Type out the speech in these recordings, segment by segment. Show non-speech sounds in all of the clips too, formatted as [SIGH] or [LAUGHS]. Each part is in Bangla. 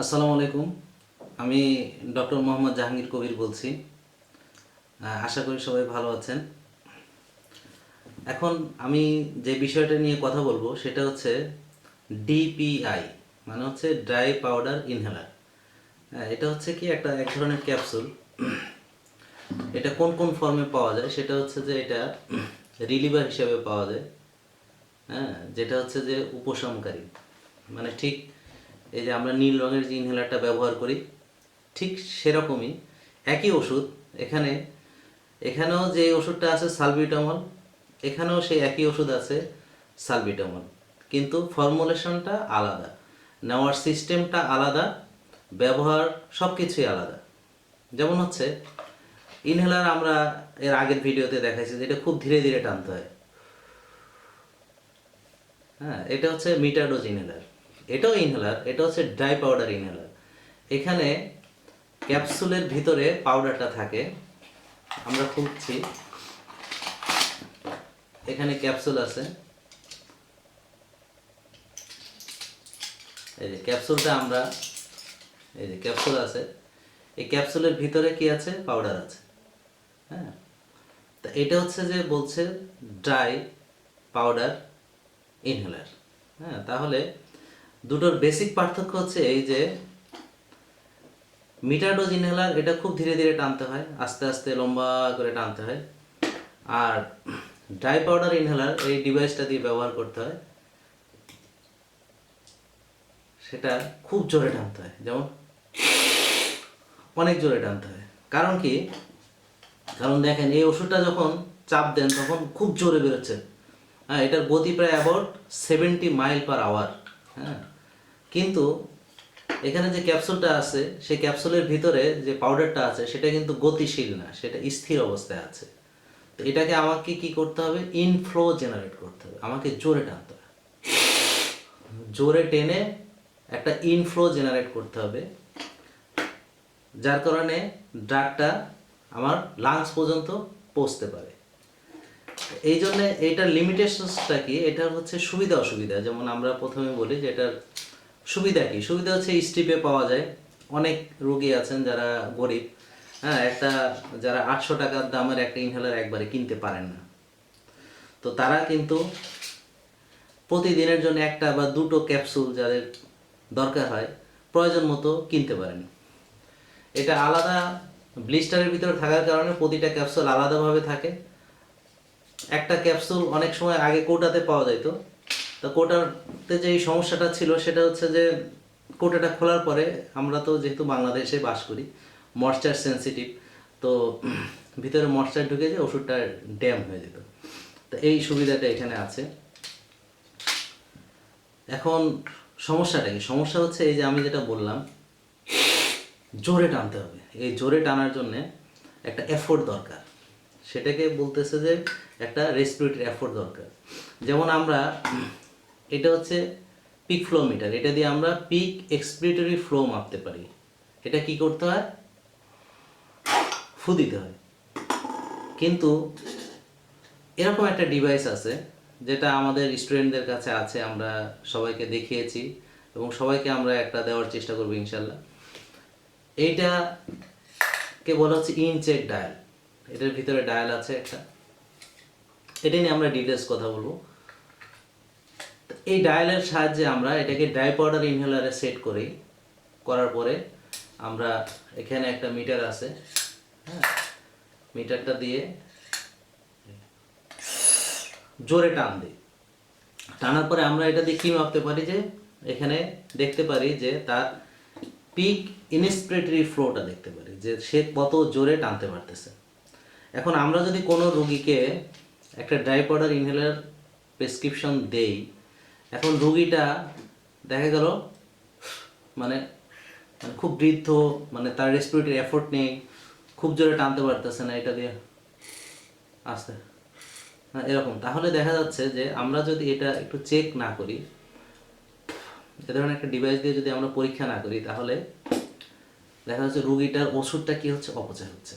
আসসালামু আলাইকুম। আমি ডক্টর মোহাম্মদ জাহাঙ্গীর কবির বলছি। আশা করি সবাই ভালো আছেন। এখন আমি যে বিষয়টা নিয়ে কথা বলব সেটা হচ্ছে ডিপিআই মানে হচ্ছে ড্রাই পাউডার ইনহেলার। এটা হচ্ছে কি একটা এক ধরনের ক্যাপসুল। এটা কোন কোন ফর্মে পাওয়া যায়? সেটা হচ্ছে যে এটা রিলিভার হিসেবে পাওয়া যায়। হ্যাঁ যেটা হচ্ছে যে উপশমকারী। মানে ঠিক এই যে আমরা নীল রঙের যে ইনহেলারটা ব্যবহার করি, ঠিক সেরকমই একই ওষুধ, এখানে, এখানেও যে ওষুধটা আছে সালবিটামল এখানেও সেই একই ওষুধ আছে সালবিটামল কিন্তু ফর্মুলেশনটা আলাদা, নেওয়ার সিস্টেমটা আলাদা, ব্যবহার সব কিছুই আলাদা। যেমন হচ্ছে ইনহেলার আমরা এর আগের ভিডিওতে দেখাইছি যে এটা খুব ধীরে ধীরে টানতে হয়। হ্যাঁ এটা হচ্ছে মিটাডোজ ইনহেলার এটাও ইনহেলার এটা হচ্ছে ড্রাই পাউডার ইনহেলার এখানে ক্যাপসুলের ভিতরে পাউডারটা থাকে। আমরা খুঁজছি। এখানে ক্যাপসুল আছে। এই যে ক্যাপসুলটা আমরা, এই যে ক্যাপসুল আছে। এই ক্যাপসুলের ভিতরে কি আছে? পাউডার আছে। হ্যাঁ? তা এটা হচ্ছে যে বলছে ড্রাই পাউডার ইনহেলার হ্যাঁ? তাহলে দুটোর বেসিক পার্থক্য হচ্ছে এই যে মিটারডোজ ইনহেলার এটা খুব ধীরে ধীরে টানতে হয়, আস্তে আস্তে লম্বা করে টানতে হয়। আর ড্রাই পাউডার ইনহেলার এই ডিভাইসটা দিয়ে ব্যবহার করতে হয়, সেটা খুব জোরে টানতে হয়। যেমন অনেক জোরে টানতে হয়। কারণ কি? কারণ দেখেন, এই ওষুধটা যখন চাপ দেন তখন খুব জোরে বেরোচ্ছে। হ্যাঁ এটার গতি প্রায় about seventy mile per hour হ্যাঁ কিন্তু এখানে যে ক্যাপসুলটা আছে, সেই ক্যাপসুলের ভিতরে যে পাউডারটা আছে, সেটা কিন্তু গতিশীল না, সেটা স্থির অবস্থায় আছে। তো এটাকে আমাকে কি করতে হবে? ইনফ্লো জেনারেট করতে হবে। আমাকে জোরে টানতে হবে। জোরে টেনে একটা ইনফ্লো জেনারেট করতে হবে, যার কারণে ড্রাগটা আমার লাংস পর্যন্ত পৌঁছতে পারে। এই জন্য এইটার লিমিটেশনসটা কি? এটা হচ্ছে সুবিধা অসুবিধা যেমন আমরা প্রথমে বলি যে এটার সুবিধা কি? সুবিধা হচ্ছে স্ট্রিপে পাওয়া যায়। অনেক রোগী আছেন যারা গরিব। হ্যাঁ একটা যারা আটশো টাকার দামের একটা ইনহেলার একবারে কিনতে পারেন না। তো তারা কিন্তু প্রতিদিনের জন্য একটা বা দুটো ক্যাপসুল যাদের দরকার হয়, প্রয়োজন মতো কিনতে পারেন। এটা আলাদা ব্লিস্টারের ভিতরে থাকার কারণে প্রতিটা ক্যাপসুল আলাদাভাবে থাকে। একটা ক্যাপসুল অনেক সময় আগে কোটাতে পাওয়া যেত তো কোটাতে যে সমস্যাটা ছিল সেটা হচ্ছে যে কোটাটা খোলার পরে আমরা তো যেহেতু বাংলাদেশে বাস করি ময়েশ্চার সেন্সিটিভ তো ভিতরে ময়েশ্চার ঢুকে যে ওষুধটা ড্যাম হয়ে যেত। তো এই সুবিধাটা এখানে আছে। এখন সমস্যাটা কি? সমস্যা হচ্ছে এই যে আমি যেটা বললাম, জোরে টানতে হবে। এই জোরে টানার জন্য একটা এফোর্ট দরকার। সেটাকে বলতেছে যে একটা রেসপিরেটরি এফোর্ট দরকার। যেমন আমরা এটা হচ্ছে পিক ফ্লো মিটার এটা দিয়ে আমরা পিক এক্সপিরেটরি ফ্লো মাপতে পারি। এটা কি করতে হয়? ফু দিতে হয়। কিন্তু এরকম একটা ডিভাইস আছে, যেটা আমাদের স্টুডেন্টদের কাছে আছে, আমরা সবাইকে দেখিয়েছি এবং সবাইকে আমরা একটা দেওয়ার চেষ্টা করব ইনশাল্লাহ। এইটাকে বলা হচ্ছে ইনচেক ডায়াল এটার ভিতরে ডায়াল আছে একটা। এটা নিয়ে আমরা ডিটেলস কথা বলব। এই ডায়ালের সাহায্যে আমরা এটাকে ড্রাই পাউডার ইনহেলারে সেট করি। করার পরে আমরা এখানে একটা মিটার আছে হ্যাঁ? মিটারটা দিয়ে জোরে টান দিই। টানার পরে আমরা এটা দিয়ে কী মাপতে পারি যে, এখানে দেখতে পারি যে তার পিক ইনস্পিরেটরি ফ্লোটা দেখতে পারি, যে সে কত জোরে টানতে পারতেছে। এখন আমরা যদি কোনো রুগীকে একটা ড্রাই পাউডার ইনহেলার প্রেসক্রিপশন দেই এখন রুগীটা দেখা গেল মানে মানে খুব বৃদ্ধ মানে তার রেসপিরেটরি এফোর্ট নেই, খুব জোরে টানতে পারতেছে না, এটা দিয়ে আস্তে। হ্যাঁ এরকম। তাহলে দেখা যাচ্ছে যে আমরা যদি এটা একটু চেক না করি, এ ধরনের একটা ডিভাইস দিয়ে যদি আমরা পরীক্ষা না করি, তাহলে দেখা যাচ্ছে রুগীটার ওষুধটা কি হচ্ছে? অপচয় হচ্ছে।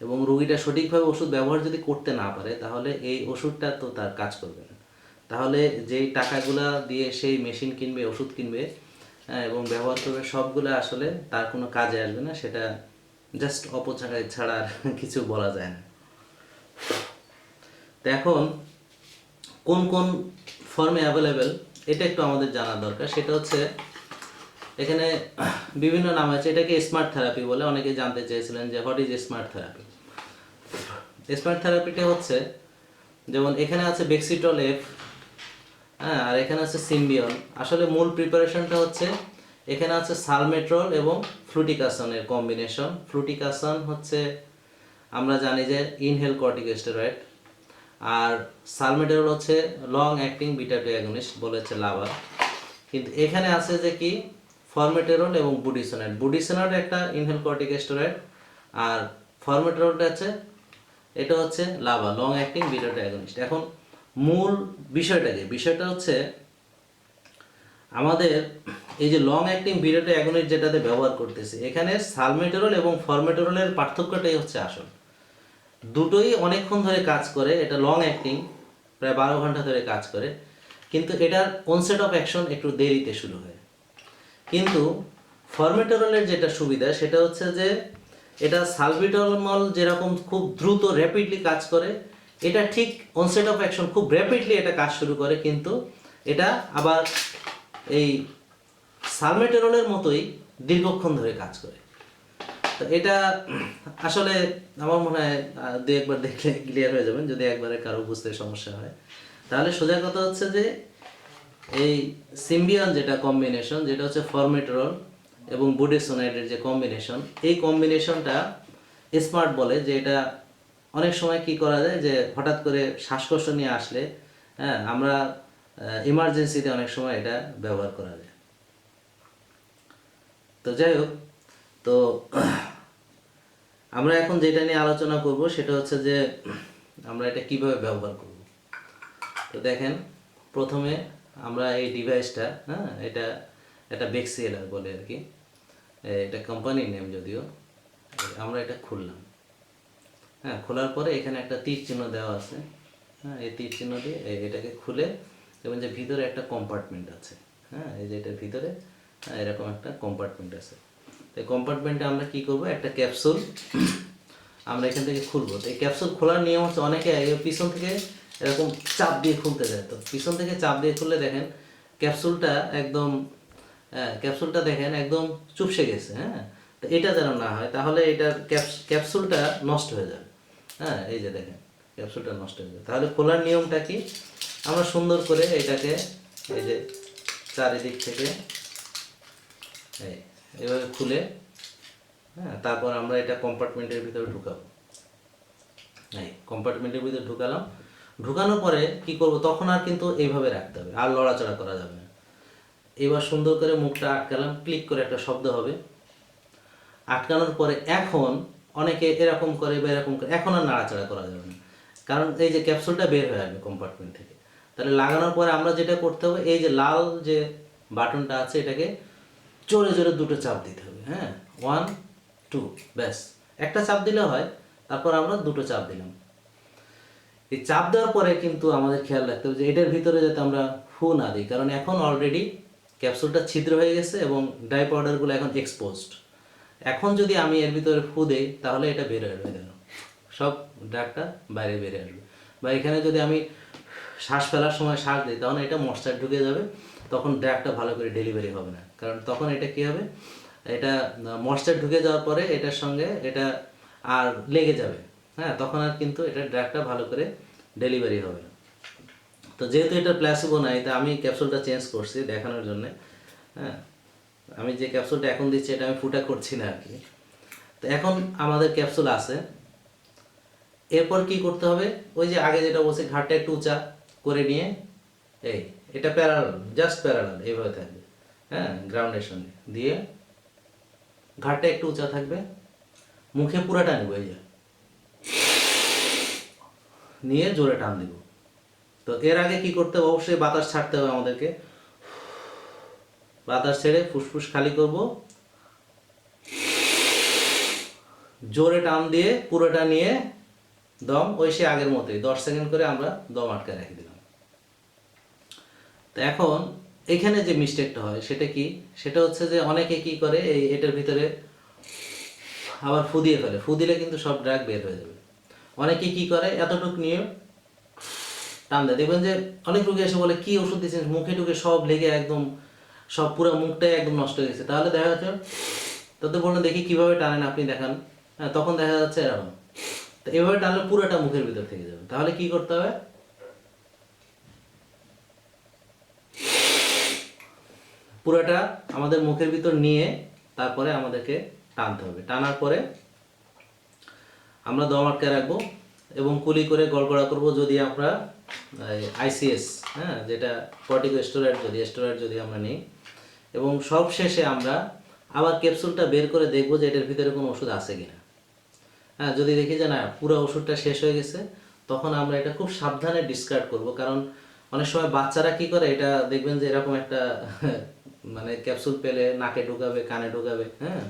এবং রুগীটা সঠিকভাবে ওষুধ ব্যবহার যদি করতে না পারে, তাহলে এই ওষুধটা তো তার কাজ করবে না। তাহলে যেই টাকাগুলা দিয়ে সেই মেশিন কিনবে, ওষুধ কিনবে হ্যাঁ এবং ব্যবহার করবে, সবগুলো আসলে তার কোনো কাজে আসবে না, সেটা জাস্ট অপচার ছাড়া আর [LAUGHS] কিছু বলা যায় না। তো এখন কোন কোন ফর্মে অ্যাভেলেবেল এটা একটু আমাদের জানা দরকার, সেটা হচ্ছে এখানে [CLEARS THROAT] বিভিন্ন নাম আছে, এটাকে স্মার্ট থেরাপি বলে, অনেকে জানতে চেয়েছিলেন যে what is smart therapy smart থেরাপিটা হচ্ছে, যেমন এখানে আছে বেক্সিটল এফ হ্যাঁ আর এখানে আছে সিম্বিয়ন আসলে মূল প্রিপারেশনটা হচ্ছে এখানে আছে সালমেট্রল এবং ফ্লুটিকাসনের কম্বিনেশন ফ্লুটিকাসন হচ্ছে, আমরা জানি যে ইনহেল কর্টিকোস্টেরয়েড আর সালমেট্রল হচ্ছে long acting beta two agonist বলেছে লাভা কিন্তু এখানে আছে যে কি ফরমেটেরল এবং বুডিসোনাইড বুডিসোনাইড একটা ইনহেল কর্টিকোস্টেরয়েড আর ফরমেটেরলটা আছে এটা হচ্ছে LABA long acting beta two এখন মূল বিষয়টা কি বিষয়টা হচ্ছে আমাদের এই যে লং অ্যাক্টিং বিরেটো অ্যাগনিস্ট যেটাতে ব্যবহার করতেছি, এখানে সালমেটেরল এবং ফরমেটেরলের পার্থক্যটাই হচ্ছে আসল। দুটোই অনেকক্ষণ ধরে কাজ করে, এটা লং অ্যাক্টিং প্রায় বারো ঘণ্টা ধরে কাজ করে, কিন্তু এটার অনসেট অফ অ্যাকশন একটু দেরিতে শুরু হয়। কিন্তু ফরমেটেরলের যেটা সুবিধা, সেটা হচ্ছে যে এটা সালবিটলমল যেরকম খুব দ্রুত র্যাপিডলি কাজ করে এটা ঠিক অনসেট অফ অ্যাকশন খুব র্যাপিডলি এটা কাজ শুরু করে, কিন্তু এটা আবার এই সালমেটেরলের মতোই দীর্ঘক্ষণ ধরে কাজ করে। তো এটা আসলে আমার মনে হয় দু একবার দেখলে ক্লিয়ার হয়ে যাবেন, যদি একবারে কারও বুঝতে সমস্যা হয়। তাহলে সোজা কথা হচ্ছে যে এই সিম্বিয়ন যেটা কম্বিনেশন যেটা হচ্ছে ফরমেটরল এবং বুডেসোনাইডের যে কম্বিনেশন এই কম্বিনেশনটা স্মার্ট বলে যে এটা অনেক সময় কি করা যায় যে হঠাৎ করে শ্বাসকষ্ট নিয়ে আসলে হ্যাঁ আমরা ইমার্জেন্সিতে অনেক সময় এটা ব্যবহার করা যায়। তো যাই হোক, তো আমরা এখন যেটা নিয়ে আলোচনা করব সেটা হচ্ছে যে আমরা এটা কীভাবে ব্যবহার করব। তো দেখেন, প্রথমে আমরা এই ডিভাইসটা হ্যাঁ এটা এটা বেক্সিএলার বলে আর কি এটা কোম্পানির নেম যদিও, আমরা এটা খুললাম। হ্যাঁ খোলার পরে এখানে একটা তীর চিহ্ন দেওয়া আছে। হ্যাঁ এই তীর চিহ্ন দিয়ে এটাকে খুলে এবং যে ভিতরে একটা কম্পার্টমেন্ট আছে। হ্যাঁ এই যে এটার ভিতরে হ্যাঁ, এরকম একটা কম্পার্টমেন্ট আছে। তো কম্পার্টমেন্টে আমরা কি করব? একটা ক্যাপসুল আমরা এখান থেকে খুলবো। তো এই ক্যাপসুল খোলার নিয়ম হচ্ছে অনেকে পিছন থেকে এরকম চাপ দিয়ে খুলতে যায়। তো পিছন থেকে চাপ দিয়ে খুললে দেখেন ক্যাপসুলটা একদম ক্যাপসুলটা দেখেন একদম চুপসে গেছে। হ্যাঁ তো এটা যেন না হয় তাহলে ক্যাপস- ক্যাপসুলটা নষ্ট হয়ে যাবে। হ্যাঁ এই যে দেখেন ক্যাপসুলটা নষ্ট হয়ে যাবে তাহলে খোলার নিয়মটা কি? আমরা সুন্দর করে এটাকে এই যে চারিদিক থেকে এই, এভাবে খুলে হ্যাঁ তারপর আমরা এটা কম্পার্টমেন্টের ভিতরে ঢুকাবো। এই কম্পার্টমেন্টের ভিতরে ঢুকালাম। ঢুকানোর পরে কি করব? তখন আর কিন্তু এইভাবে রাখতে হবে, আর লড়াচড়া করা যাবে না। এবার সুন্দর করে মুখটা আটকালাম ক্লিক করে একটা শব্দ হবে। আটকানোর পরে এখন অনেকে এরকম করে বা এরকম করে, এখন আর নাড়াচাড়া করা যাবে না। কারণ এই যে ক্যাপসুলটা বের হয়ে আসবে কম্পার্টমেন্ট থেকে। তাহলে লাগানোর পরে আমরা যেটা করতে হবে, এই যে লাল যে বাটনটা আছে, এটাকে জোরে জোরে দুটো চাপ দিতে হবে হ্যাঁ? ওয়ান টু ব্যাস। একটা চাপ দিলে হয়, তারপর আমরা দুটো চাপ দিলাম। এই চাপ দেওয়ার পরে কিন্তু আমাদের খেয়াল রাখতে হবে যে এটার ভিতরে যাতে আমরা ফু না দিই, কারণ এখন অলরেডি ক্যাপসুলটা ছিদ্র হয়ে গেছে এবং ডাই পাউডারগুলো এখন এক্সপোজড এখন যদি আমি এর ভিতরে ফু দেই, তাহলে এটা বের হয়ে যাবে সব ড্রাগটা বাইরে বেরে আসবে। বা এখানে যদি আমি শ্বাস ফেলার সময় শ্বাস দিই তখন এটা মশার ঢুকে যাবে, তখন ড্রাগটা ভালো করে ডেলিভারি হবে না। কারণ তখন এটা কি হবে? এটা মশার ঢুকে যাওয়ার পরে এটার সঙ্গে এটা আর লেগে যাবে। হ্যাঁ তখন আর কিন্তু এটা ড্রাগটা ভালো করে ডেলিভারি হবে না। তো যেহেতু এটা প্লাসিবো নাই, তা আমি ক্যাপসুলটা চেঞ্জ করছি দেখানোর জন্যে। হ্যাঁ আমি যে ক্যাপসুলটা এখন দিচ্ছি, এটা আমি ফুটা করছি না আর কি তো এখন আমাদের ক্যাপসুল আছে। এরপর কি করতে হবে? ওই যে আগে যেটা বলছি ঘাটটা একটু উঁচা করে নিয়ে, এই, এটা প্যারাল জাস্ট প্যারাল এইভাবে থাকবে। হ্যাঁ গ্রাউন্ডের সঙ্গে। দিয়ে ঘাটটা একটু উঁচা থাকবে। মুখে পুরাটা নেব, এই যে। নিয়ে জোরে টান দিব। তো এর আগে কি করতে হবে? অবশ্যই বাতাস ছাড়তে হবে আমাদেরকে। বাতাস ছেড়ে ফুসফুস খালি করব। জোরে টান দিয়ে পুরোটা নিয়ে দম, ওই সে আগের মতোই, দশ সেকেন্ড করে আমরা দম আটকে রেখে দিলাম। তো এখন এখানে যে মিস্টেকটা হয়, সেটা কি? সেটা হচ্ছে যে অনেকে কি করে, এই এটার ভিতরে আবার ফু দিয়ে ফেলে। ফু দিলে কিন্তু সব ড্রাগ বের হয়ে যাবে। অনেকে কি করে, এতটুক নিয়ে টান দেয়। দেখবেন যে অনেক রোগী এসে বলে, কি ওষুধ দিয়েছেন মুখে টুকে সব লেগে একদম সব পুরো মুখটাই একদম নষ্ট হয়ে গেছে। তাহলে দেখা যাচ্ছে তাতে বলুন দেখি কীভাবে টানেন আপনি দেখান। হ্যাঁ তখন দেখা যাচ্ছে এরকম। তো এভাবে টানলে পুরোটা মুখের ভিতর থেকে যাবে। তাহলে কি করতে হবে? পুরোটা আমাদের মুখের ভিতর নিয়ে তারপরে আমাদেরকে টানতে হবে। টানার পরে আমরা দম আটকে রাখব এবং কুলি করে গড়গড়া করব যদি আমরা আইসিএস হ্যাঁ যেটা কর্টিকোস্টেরয়েড যদি স্টেরয়েড যদি আমরা নিই। এবং সব শেষে আমরা আবার ক্যাপসুলটা বের করে দেখব যে এটার ভিতরে কোনো ওষুধ আছে কিনা। হ্যাঁ যদি দেখি যে না, পুরো ওষুধটা শেষ হয়ে গেছে, তখন আমরা এটা খুব সাবধানে ডিসকার্ড করব। কারণ অনেক সময় বাচ্চারা কি করে, এটা দেখবেন যে এরকম একটা মানে ক্যাপসুল পেলে নাকে ঢুকাবে, কানে ঢুকাবে হ্যাঁ?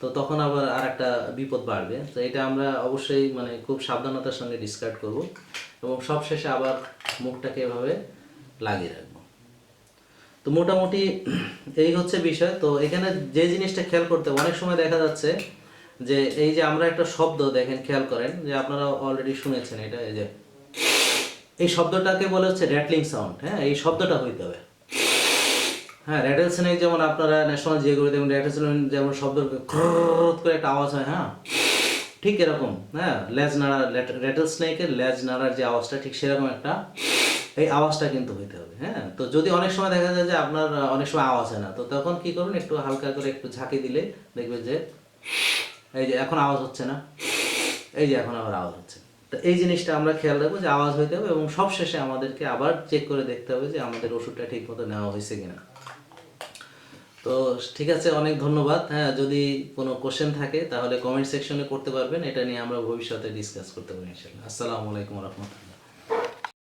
তো তখন আবার আর একটা বিপদ বাড়বে। তো এটা আমরা অবশ্যই মানে খুব সাবধানতার সঙ্গে ডিসকার্ড করব এবং সব শেষে আবার মুখটাকে এভাবে লাগিয়ে রাখব। তো মোটামুটি এই হচ্ছে বিষয়। তো এখানে যে জিনিসটা খেয়াল করতে অনেক সময় দেখা যাচ্ছে যে এই যে আমরা একটা শব্দ দেখেন, খেয়াল করেন, যে আপনারা অলরেডি শুনেছেন এটা, এই যে এই শব্দটাকে বলে হচ্ছে র্যাটলিং সাউন্ড হ্যাঁ? এই শব্দটা হইতে হবে। হ্যাঁ র্যাটেল স্নেক যেমন আপনারা ন্যাশনাল জিওগ্রাফি দেখবেন র্যাটেল স্নেক যেমন শব্দ ক্রোধ করে একটা আওয়াজ হয় হ্যাঁ? ঠিক এরকম হ্যাঁ? লেজ নাড়া র্যাটেল স্নেকের লেজ নাড়ার যে আওয়াজটা, ঠিক সেরকম একটা এই আওয়াজটা কিন্তু হইতে হবে হ্যাঁ? তো যদি অনেক সময় দেখা যায় যে আপনার অনেক সময় আওয়াজ হয় না, তো তখন কি করবেন একটু হালকা করে একটু ঝাঁকি দিলে দেখবেন যে এই যে এখন আওয়াজ হচ্ছে না, এই যে এখন আবার আওয়াজ হচ্ছে। তো এই জিনিসটা আমরা খেয়াল রাখব যে আওয়াজ হইতে হবে এবং সব শেষে আমাদেরকে আবার চেক করে দেখতে হবে যে আমাদের ওষুধটা ঠিক মতো নেওয়া হয়েছে কিনা। তো ঠিক আছে, অনেক ধন্যবাদ হ্যাঁ? যদি কোনো কোশ্চেন থাকে, তাহলে কমেন্ট সেকশনে করতে পারবেন, এটা নিয়ে আমরা ভবিষ্যতে ডিসকাস করতে পারি ইনশাল্লাহ আসসালামু আলাইকুম রহমতুল্লাহ।